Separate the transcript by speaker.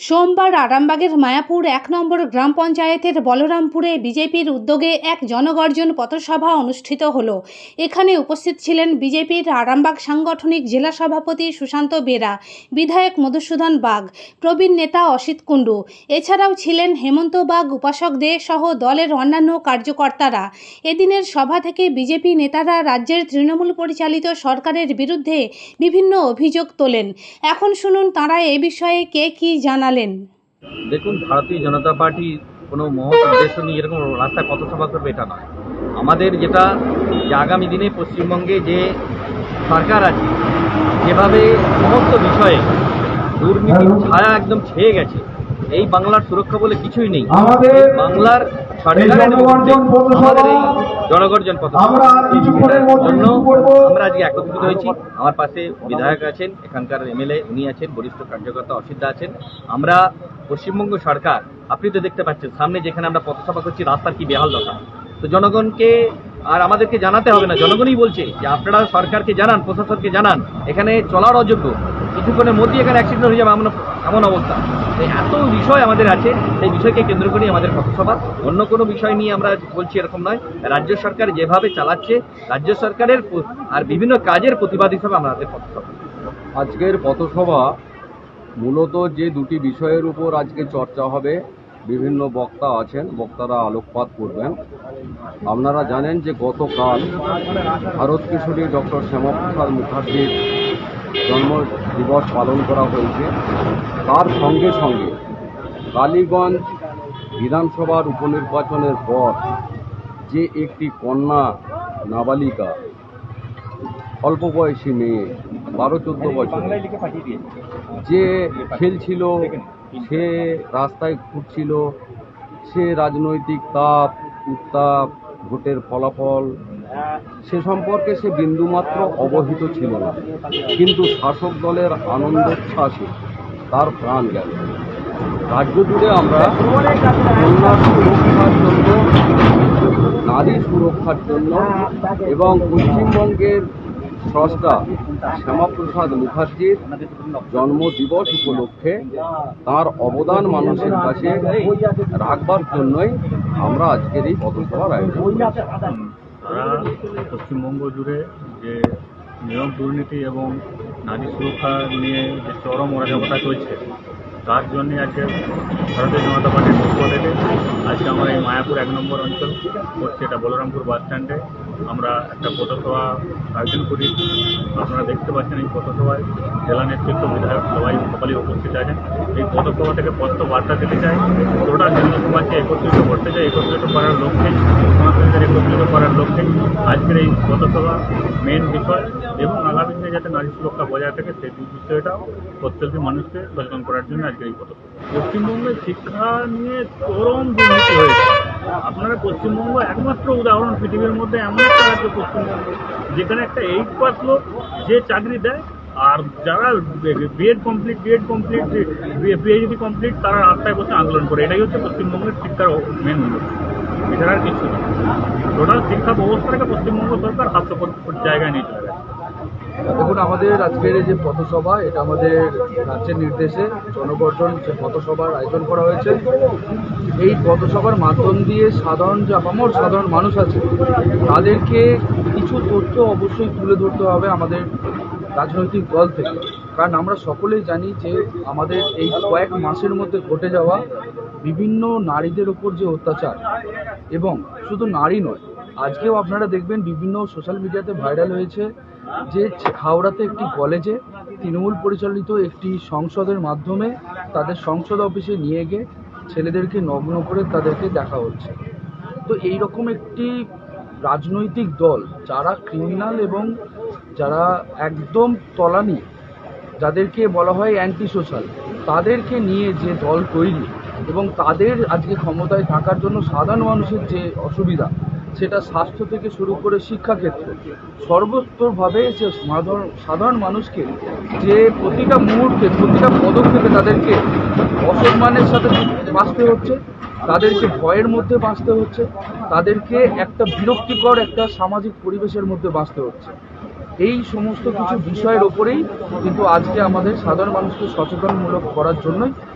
Speaker 1: সোমবার আরামবাগের মায়াপুর এক নম্বর গ্রাম পঞ্চায়েতের বলরামপুরে বিজেপির উদ্যোগে এক জনগর্জন পথসভা অনুষ্ঠিত হলো। এখানে উপস্থিত ছিলেন বিজেপির আরামবাগ সাংগঠনিক জেলা সভাপতি সুশান্ত বেরা, বিধায়ক মধুসূদন বাগ, প্রবীণ নেতা অসিত কুণ্ডু। এছাড়াও ছিলেন হেমন্ত বাগ, উপাসক দে সহ দলের অন্যান্য কার্যকর্তারা। এদিনের সভা থেকে বিজেপি নেতারা রাজ্যের তৃণমূল পরিচালিত সরকারের বিরুদ্ধে বিভিন্ন অভিযোগ তোলেন। এখন শুনুন তারা এ বিষয়ে কে কী জানালেন।
Speaker 2: দেখুন ভারতীয় জনতা পার্টি কোনো মহৎ উদ্দেশ্য নিয়ে এরকম রাস্তায় পথসভা করবে এটা নয়। আমাদের যেটা যে আগামী দিনে পশ্চিমবঙ্গে যে সরকার আছে যেভাবে সমস্ত বিষয়ে দুর্নীতির ছায়া একদম ছেয়ে গেছে এই বাংলার সুরক্ষা বলে কিছুই নেই।
Speaker 3: আমাদের
Speaker 2: বাংলার সরকারের আমাদের এই জনগর্জন জন্য আমরা আজকে একত্রিত হয়েছি। আমার পাশে বিধায়ক আছেন এখানকার এমএলএ উনি আছেন বরিষ্ঠ কার্যকর্তা অসিদ্ধা আছেন। আমরা পশ্চিমবঙ্গ সরকার আপনি তো দেখতে পাচ্ছেন সামনে যেখানে আমরা পথসভা করছি রাস্তার কি বেহাল দশা। তো জনগণকে আর আমাদেরকে জানাতে হবে না জনগণই বলছে যে আপনারা সরকারকে জানান প্রশাসনকে জানান এখানে চলার অযোগ্য। কিছুক্ষণের মধ্যেই এখানে অ্যাক্সিডেন্ট হয়ে যাবে, এমন এমন অবস্থা। এত বিষয় আমাদের আছে, সেই বিষয়কে কেন্দ্র করেই আমাদের পথসভা। অন্য কোনো বিষয় নিয়ে আমরা বলছি এরকম নয়। রাজ্য সরকার যেভাবে চালাচ্ছে, রাজ্য সরকারের আর বিভিন্ন কাজের প্রতিবাদ হিসাবে আমাদের পথসভা।
Speaker 4: আজকের পথসভা মূলত যে দুটি বিষয়ের উপর আজকে চর্চা হবে, বিভিন্ন বক্তা আছেন, বক্তারা আলোকপাত করবেন। আপনারা জানেন যে গতকাল ভারত কিশোরী ডক্টর শ্যামাপ্রসাদ মুখার্জির জন্ম দিবস পালন করা হয়েছে। তার সঙ্গে সঙ্গে কালীগঞ্জ বিধানসভার উপনির্বাচনের পর যে একটি কন্যা নাবালিকা, অল্প বয়সী মেয়ে, বারো চোদ্দ বছর, যে খেলছিল, সে রাস্তায় ঘুরছিল, সে রাজনৈতিক তাপ, উত্তাপ, ভোটের ফলাফল সে সম্পর্কে সে বিন্দুমাত্র অবহিত ছিল না কিন্তু শাসক দলের আনন্দোচ্ছ্বাসে তার প্রাণ গেল রাজ্য জুড়ে আমরা সুরক্ষার জন্য, নারী সুরক্ষার জন্য এবং পশ্চিমবঙ্গের স্রষ্টা শ্যামাপ্রসাদ মুখার্জির জন্মদিবস উপলক্ষে তার অবদান মানুষের কাছে রাখবার জন্যই আমরা আজকের এই পথসভার আয়োজন।
Speaker 5: তারা পশ্চিমবঙ্গ জুড়ে যে নিয়ম দুর্নীতি এবং নারী সুরক্ষা নিয়ে যে চরম অরাজকতা চলছে, তার জন্যে আজকে ভারতীয় জনতা পার্টির পক্ষ থেকে আজকে আমরা এই মায়াপুর এক নম্বর অঞ্চল হচ্ছে এটা বলরামপুর বাস স্ট্যান্ডে। আমরা একটা পথসভা আয়োজন করি। আপনারা দেখতে পাচ্ছেন এই পথসভায় জেলা নেতৃত্ব বিধায়ক সবাই সকালে উপস্থিত আছেন। এই পথসভা থেকে স্পষ্ট বার্তা দিতে চাই। গোটা হিন্দু সমাজকে একত্রিত করতে চাই একত্রিত করার লক্ষ্যে সমাজকে একত্রিত করার লক্ষ্যে আজকের এই পথসভা মেন বিষয় এবং আগামী দিনে যাতে নারী সুরক্ষা বজায় থাকে সেই বিষয়টাও প্রত্যেকটি মানুষকে সচেতন করার জন্য আজকের এই পথসভা পশ্চিমবঙ্গের শিক্ষা নিয়ে চরম দুর্নীতি হয়েছে। আপনারা পশ্চিমবঙ্গ একমাত্র উদাহরণ পৃথিবীর মধ্যে এমন একটা রাজ্য পশ্চিমবঙ্গ, যেখানে একটা এইট পাস লোক যে চাকরি দেয়, আর যারা BEd complete BEd complete PhD complete তারা রাস্তায় বসে আন্দোলন করে। এটাই হচ্ছে পশ্চিমবঙ্গের শিক্ষার মেন উন্নতি। এছাড়া আর কিছু না টোটাল শিক্ষা ব্যবস্থাটাকে পশ্চিমবঙ্গ সরকার হাস্যকর জায়গায় নিয়ে চলে
Speaker 3: দেখুন, আমাদের আজকের যে পথসভা, এটা আমাদের রাজ্যের নির্দেশে জনগর্জন যে পথসভার আয়োজন করা হয়েছে। এই পথসভার মাধ্যম দিয়ে সাধারণ যে আপামর সাধারণ মানুষ আছে, তাদেরকে কিছু তথ্য অবশ্যই তুলে ধরতে হবে আমাদের রাজনৈতিক দল থেকে। কারণ আমরা সকলেই জানি যে আমাদের এই কয়েক মাসের মধ্যে ঘটে যাওয়া বিভিন্ন নারীদের ওপর যে অত্যাচার এবং শুধু নারী নয়, আজকেও আপনারা দেখবেন বিভিন্ন সোশ্যাল মিডিয়াতে ভাইরাল হয়েছে যে হাওড়াতে একটি কলেজে তৃণমূল পরিচালিত একটি সংসদের মাধ্যমে তাদের সংসদ অফিসে নিয়ে গিয়ে ছেলেদেরকে নগ্ন করে তাদেরকে দেখা হচ্ছে। তো এই রকম একটি রাজনৈতিক দল যারা ক্রিমিনাল এবং যারা একদম তলানি, যাদেরকে বলা হয় অ্যান্টি সোশ্যাল তাদেরকে নিয়ে যে দল তৈরি এবং তাদের আজকে ক্ষমতায় থাকার জন্য সাধারণ মানুষের যে অসুবিধা, সেটা স্বাস্থ্য থেকে শুরু করে শিক্ষাক্ষেত্র সর্বত্রভাবে যে সাধারণ মানুষকে যে প্রতিটা মুহূর্তে, প্রতিটা পদক্ষেপে তাদেরকে অসম্মানের সাথে বাঁচতে হচ্ছে, তাদেরকে ভয়ের মধ্যে বাঁচতে হচ্ছে, তাদেরকে একটা বিরক্তিকর একটা সামাজিক পরিবেশের মধ্যে বাঁচতে হচ্ছে। এই সমস্ত কিছু বিষয়ের ওপরেই কিন্তু আজকে আমাদের সাধারণ মানুষকে সচেতনমূলক করার জন্যই